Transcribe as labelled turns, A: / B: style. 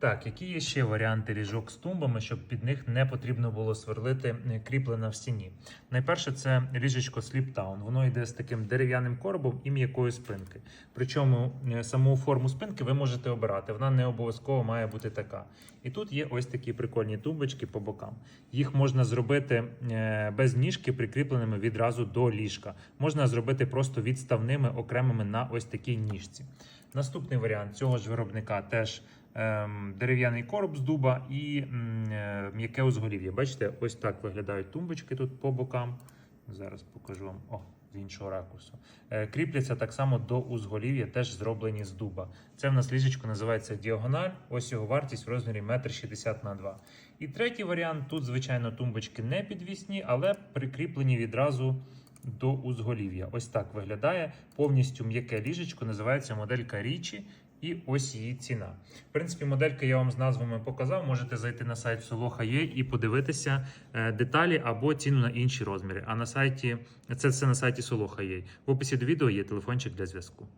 A: Так, які є ще варіанти ліжок з тумбами, щоб під них не потрібно було сверлити е, кріплена в стіні? Найперше, це ліжечко Sleeptown. Воно йде з таким дерев'яним коробом і м'якою спинки. Причому е, саму форму спинки ви можете обирати. Вона не обов'язково має бути така. І тут є ось такі прикольні тумбочки по бокам. Їх можна зробити е, без ніжки, прикріпленими відразу до ліжка. Можна зробити просто відставними окремими на ось такій ніжці. Наступний варіант цього ж виробника теж дерев'яний короб з дуба і е, м'яке узголів'я. Бачите, ось так виглядають тумбочки тут по бокам. Зараз покажу вам о, з іншого ракурсу. Е, кріпляться так само до узголів'я, теж зроблені з дуба. Це в нас ліжечко називається діагональ. Ось його вартість в розмірі 1,60 м на 2 І третій варіант тут, звичайно, тумбочки не підвісні, але прикріплені відразу до узголів'я. Ось так виглядає повністю м'яке ліжечко. Називається моделька Річі. І ось її ціна. В принципі, модельки я вам з назвами показав. Можете зайти на сайт Soloha.ua і подивитися е, деталі або ціну на інші розміри. А на сайті це все на сайті Soloha.ua. В описі до відео є телефончик для зв'язку.